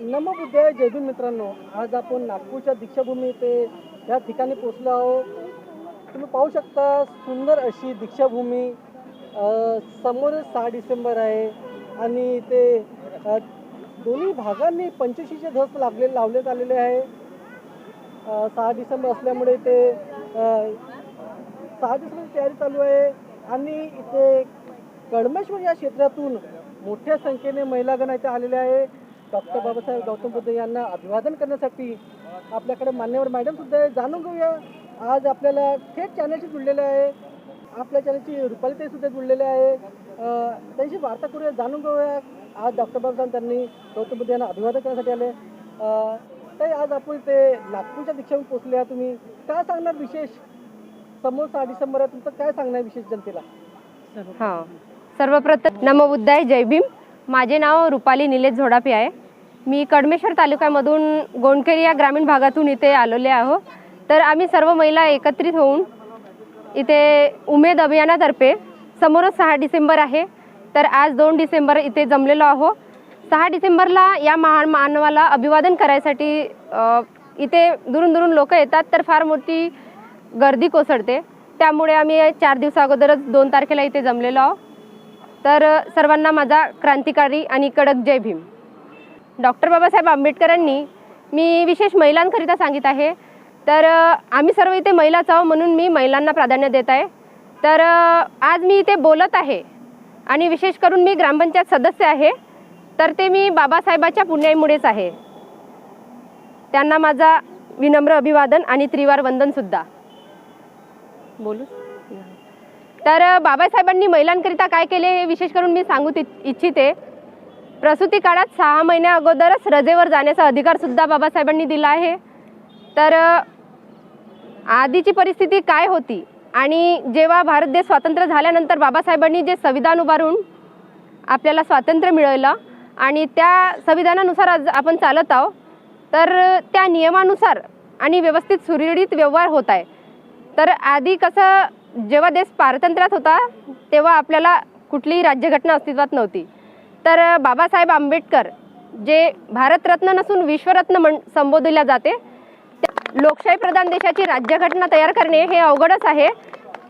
नमबुद्धाय जयभीम मित्रांनो. आज आपण नागपूरच्या दीक्षाभूमी इथे या ठिकाणी पोचलो आहोत. तुम्ही पाहू शकता सुंदर अशी दीक्षाभूमी समोर सहा डिसेंबर आहे. आणि ते दोन्ही भागांनी पंचशीचे धस लागले लावण्यात आलेले आहे. सहा डिसेंबर असल्यामुळे ते सहा डिसेंबरची तयारी चालू आहे. आणि इथे कडमेश्वर या क्षेत्रातून मोठ्या संख्येने महिलागण इथे आलेले आहे. डॉक्टर बाबासाहेब गौतम बुद्ध यांना अभिवादन करण्यासाठी आपल्याकडे मान्यवर मॅडम सुद्धा आहे जाणून घेऊया. आज आपल्याला थेट चॅनलशी जुळलेले आहे. आपल्या चॅनलची रुपाली सुद्धा जुळलेले आहे. त्यांची वार्ता करूया जाणून घेऊया. आज डॉक्टर बाबासाहेब त्यांनी गौतम बुद्ध यांना अभिवादन करण्यासाठी आले. ताई आज आपण ते नागपूरच्या दीक्षावर पोचले आहे तुम्ही. काय सांगणार विशेष? समोर सहा डिसेंबर आहे. तुमचं काय सांगणार विशेष जनतेला? हा. सर्वप्रथम नमबुद्धाय जय भीम. माझे नाव रुपाली निलेश झोडापे आहे. मी कडमेश्वर तालुक्यामधून गोंडकेरी या ग्रामीण भागातून इथे आलेले आहो. तर आम्ही सर्व महिला एकत्रित होऊन इथे उमेद अभियानातर्फे समोरच सहा डिसेंबर आहे. तर आज दोन डिसेंबर इथे जमलेलो आहो. सहा डिसेंबरला या महान मानवाला अभिवादन करायसाठी इथे दुरून दुरून लोक येतात तर फार मोठी गर्दी कोसळते. त्यामुळे आम्ही चार दिवसा अगोदरच दोन तारखेला इथे जमलेलो आहोत तर सर्वांना माझा क्रांतिकारी आणि कडक जय भीम. डॉक्टर बाबासाहेब आंबेडकरांनी मी विशेष महिलांकरिता सांगित आहे. तर आम्ही सर्व इथे महिलाच आहोत म्हणून मी महिलांना प्राधान्य देत आहे. तर आज मी इथे बोलत आहे आणि विशेष करून मी ग्रामपंचायत सदस्य आहे. तर ते मी बाबासाहेबाच्या पुण्याईमुळेच आहे. त्यांना माझा विनम्र अभिवादन आणि त्रिवार वंदनसुद्धा बोलू? तर बाबासाहेबांनी महिलांकरिता काय केले हे विशेष करून मी सांगू ति- इच्छिते. प्रसूती काळात सहा महिन्या अगोदरच रजेवर जाण्याचा अधिकार सुद्धा बाबासाहेबांनी दिला आहे. तर आधीची परिस्थिती काय होती? आणि जेव्हा भारत देश स्वातंत्र्य झाल्यानंतर बाबासाहेबांनी जे संविधान उभारून आपल्याला स्वातंत्र्य मिळवलं आणि त्या संविधानानुसार आज आपण चालत आहोत तर त्या नियमानुसार आणि व्यवस्थित सुरळीत व्यवहार होत आहे. तर आधी कसं जेव्हा देश पारतंत्र्यात होता तेव्हा आपल्याला कुठलीही राज्यघटना अस्तित्वात नव्हती. तर बाबासाहेब आंबेडकर जे भारतरत्न नसून विश्वरत्न म्हण संबोधल्या जाते त्या- लोकशाही प्रधान देशाची राज्यघटना तयार करणे हे अवघडच आहे.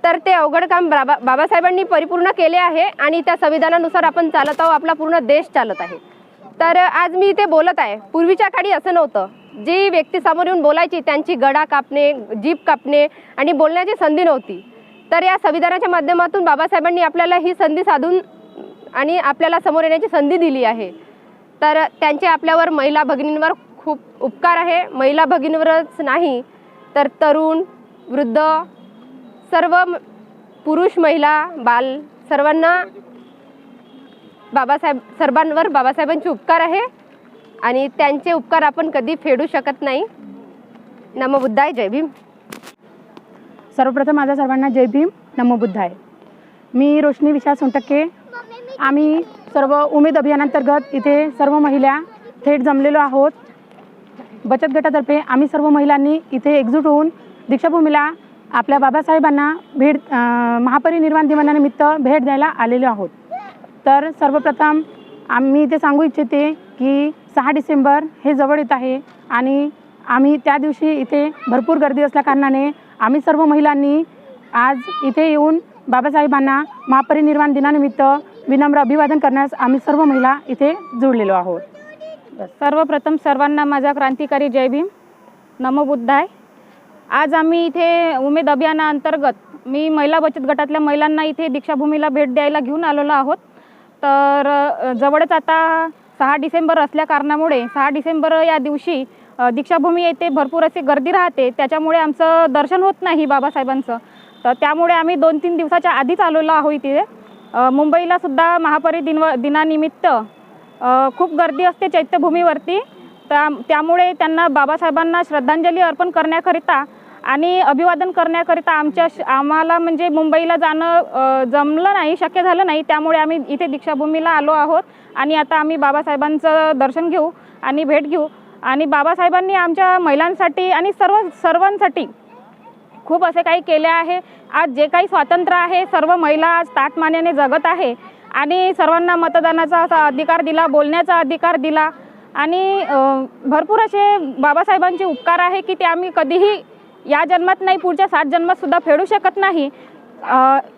तर ते अवघड काम बाबा बाबासाहेबांनी परिपूर्ण केले आहे आणि त्या संविधानानुसार आपण चालत आहोत आपला पूर्ण देश चालत आहे. तर आज मी इथे बोलत आहे. पूर्वीच्या काळी असं नव्हतं. जी व्यक्ती समोर येऊन बोलायची त्यांची गडा कापणे जीप कापणे आणि बोलण्याची संधी नव्हती. तर या संविधानाच्या माध्यमातून बाबासाहेबांनी आपल्याला ही संधी साधून आणि आपल्याला समोर येण्याची संधी दिली आहे. तर त्यांचे आपल्यावर महिला भगिनींवर खूप उपकार आहे. महिला भगिनीवरच नाही तर तरुण वृद्ध सर्व पुरुष महिला बाल सर्वांना बाबासाहेब सर्वांवर बाबासाहेबांचे उपकार आहे. आणि त्यांचे उपकार आपण कधी फेडू शकत नाही. नमबुद्धाय जय भीम. सर्वप्रथम माझा सर्वांना जय भीम. नमबुद्धाय मी रोशनी विशाल सोनटक्के आम्ही सर्व उमेद अभियानांतर्गत इथे सर्व महिला थेट जमलेलो आहोत. बचत गटातर्फे आम्ही सर्व महिलांनी इथे एकजूट होऊन दीक्षाभूमीला आपल्या बाबासाहेबांना भेट महापरिनिर्वाण दिनानिमित्त भेट द्यायला आलेलो आहोत. तर सर्वप्रथम आम्ही इथे सांगू इच्छिते की सहा डिसेंबर हे जवळ येत आहे आणि आम्ही त्या दिवशी इथे भरपूर गर्दी असल्याकारणाने आम्ही सर्व महिलांनी आज इथे येऊन बाबासाहेबांना महापरिनिर्वाण दिनानिमित्त विनम्र अभिवादन करण्यास आम्ही सर्व महिला इथे जुळलेलो आहोत. सर्वप्रथम सर्वांना माझा क्रांतिकारी जय भीम. नमो बुद्धाय. आज आम्ही इथे उमेद अभियानाअंतर्गत मी महिला बचत गटातल्या महिलांना इथे दीक्षाभूमीला भेट द्यायला घेऊन आलेलो आहोत. तर जवळच आता सहा डिसेंबर असल्या कारणामुळे सहा डिसेंबर या दिवशी दीक्षाभूमी येथे भरपूर अशी गर्दी राहते. त्याच्यामुळे आमचं दर्शन होत नाही बाबासाहेबांचं. तर त्यामुळे आम्ही दोन तीन दिवसाच्या आधीच आलेलो आहोत इथे. मुंबईला सुद्धा महापरी दिन दिनानिमित्त खूप गर्दी असते चैत्यभूमीवरती. त्या त्यामुळे त्यांना बाबासाहेबांना श्रद्धांजली अर्पण करण्याकरिता आणि अभिवादन करण्याकरिता आमच्या श- आम्हाला म्हणजे मुंबईला जाणं जमलं नाही शक्य झालं नाही. त्यामुळे आम्ही इथे दीक्षाभूमीला आलो आहोत आणि आता आम्ही बाबासाहेबांचं दर्शन घेऊ आणि भेट घेऊ. आणि बाबासाहेबांनी आमच्या महिलांसाठी आणि सर्व सर्वांसाठी खूप असे काही केले आहे. आज जे काही स्वातंत्र्य आहे सर्व महिला आज ताटमान्याने जगत आहे. आणि सर्वांना मतदानाचा असा अधिकार दिला बोलण्याचा अधिकार दिला. आणि भरपूर असे बाबासाहेबांचे उपकार आहे की ते आम्ही कधीही या जन्मात नाही पुढच्या सात जन्मातसुद्धा फेडू शकत नाही.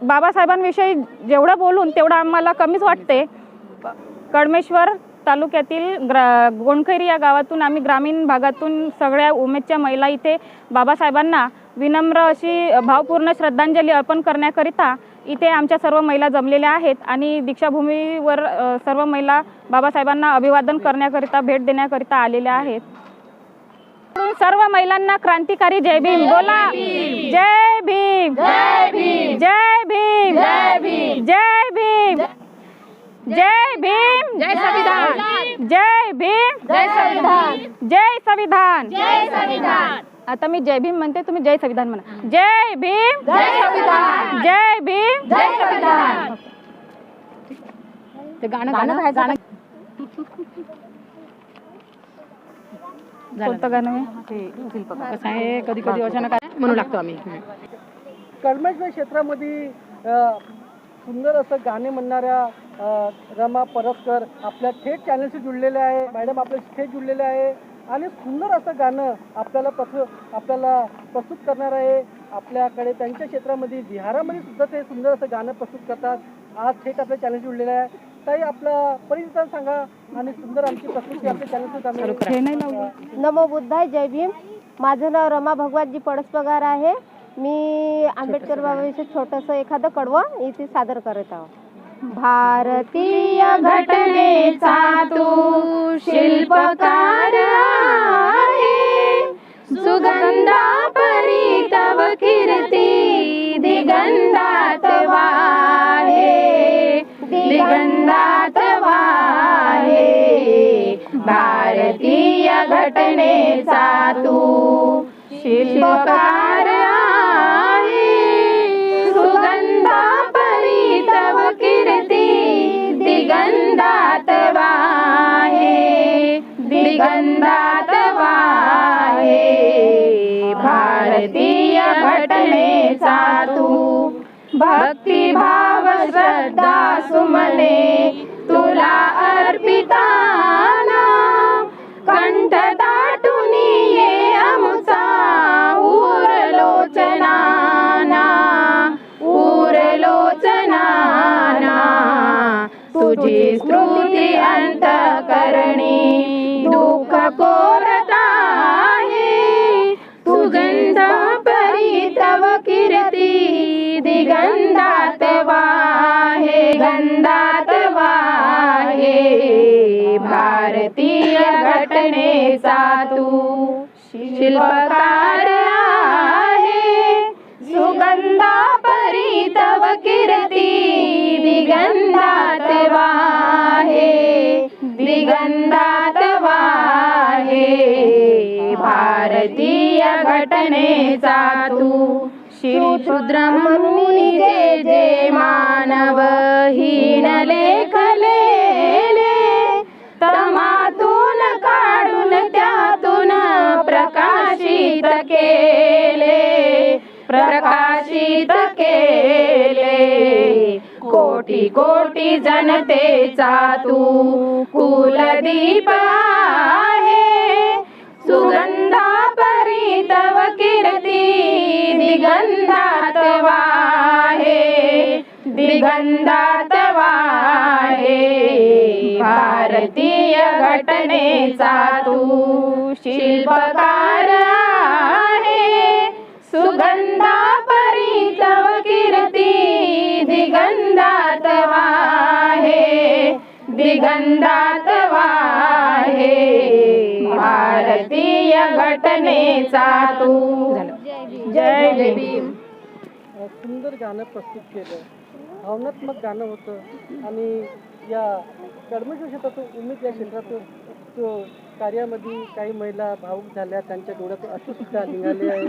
बाबासाहेबांविषयी जेवढं बोलून तेवढं आम्हाला कमीच वाटते. कडमेश्वर तालुक्यातील ग्रा गोंडखैरी या गावातून आम्ही ग्रामीण भागातून सगळ्या उमेदच्या महिला इथे बाबासाहेबांना विनम्र अशी भावपूर्ण श्रद्धांजली अर्पण करण्याकरिता इथे आमच्या सर्व महिला जमलेल्या आहेत आणि दीक्षाभूमीवर सर्व महिला बाबासाहेबांना अभिवादन करण्याकरिता भेट देण्याकरिता आलेल्या आहेत. सर्व महिलांना क्रांतिकारी जय भीम. बोला. जय भीम. जय भीम. जय भीम. जय भीम. जय भीम जय संविधान जय भीम जय संविधान। जय संविधान। जय संविधान। आता मी जय भीम म्हणते तुम्ही जय संविधान म्हणा. जय भीम जय संविधान। जय भीम जय संविधान। ते गाणं गाणं गाणं कोणतं गाणं आहे? कसं आहे? कधी कधी अचानक म्हणू लागतो आम्ही. कळमेश्वर क्षेत्रामध्ये सुंदर असं गाणे म्हणणाऱ्या रमा परस्कर आपल्या थेट चॅनलशी जुळलेले आहे. मॅडम आपल्या थेट जुळलेले आहे. आणि सुंदर असं गाणं आपल्याला प्रस्तु आपल्याला प्रस्तुत करणार आहे. आपल्याकडे त्यांच्या क्षेत्रामध्ये बिहारामध्ये सुद्धा ते सुंदर असं गाणं प्रस्तुत करतात. आज थेट आपल्या चॅनल जुळलेलं आहे. ताई आपला परिचय सांगा आणि सुंदर आमची प्रस्तुती आपल्या चॅनल नाही लावलं नमो बुद्धाय जय भीम. माझं नाव रमा भगवानजी पडसपगार आहे. मी आंबेडकर बाबाविषयी छोटंसं एखादं कडवं इथे सादर करत आहोत भारतीय घटनेचा तू शिल्पकार आहे. सुगंधा परी तव कीर्ती दिगंधात वाहे. दिगंधात वाहे. भारतीय घटनेचा तू शिल्पकार आहे. सुगंधा दिगंधात वाहे दिगंधात वाहे. भारतीय घटनेचा तू भक्तिभाव श्रद्धा सुमने तुला अर्पिता तुझी स्तुती अंतकरणी. दुःख कोरता आहे सुगंध परी तव कीर्ती दिगंधात वाहे गंधात वाहे. भारतीय घटनेचा तू शिल्पकार सुगंधा परी तव कीर्ती दिगंधात वाहे दिगंधात वाहे भारतीय घटनेचा तू शूद्र म्हणून जे जे मानव हीन लेखलेले तमातून काढून त्यातून प्रकाशित के प्रकाशित केले. कोटी कोटी जनतेचा तू कुलदीप आहे. सुगंधा परितव कीर्ती दिगंधात वाहे दिगंधात वाहे भारतीय घटनेचा तू शिल्पकार आहे. सुगंध कीर्ती दिगंधात वाहे दिगंधात वाहे भारतीय घटनेचा तू. जय भीम. सुंदर गाणं प्रस्तुत केलं. भावनात्मक गाणं होतं. आणि या कर्मचारी क्षेत्रातून उमेद या क्षेत्रातून कार्यामध्ये काही महिला भावूक झाल्या त्यांच्या डोळ्यातून अश्रूसुद्धा निघाले आहे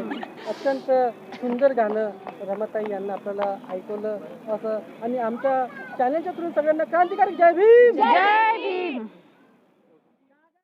अत्यंत सुंदर गाणं रमाताई यांना आपल्याला ऐकवलं. असं आणि आमच्या चॅनलच्या थ्रू सगळ्यांना क्रांतिकारक जय भीम! जय भीम!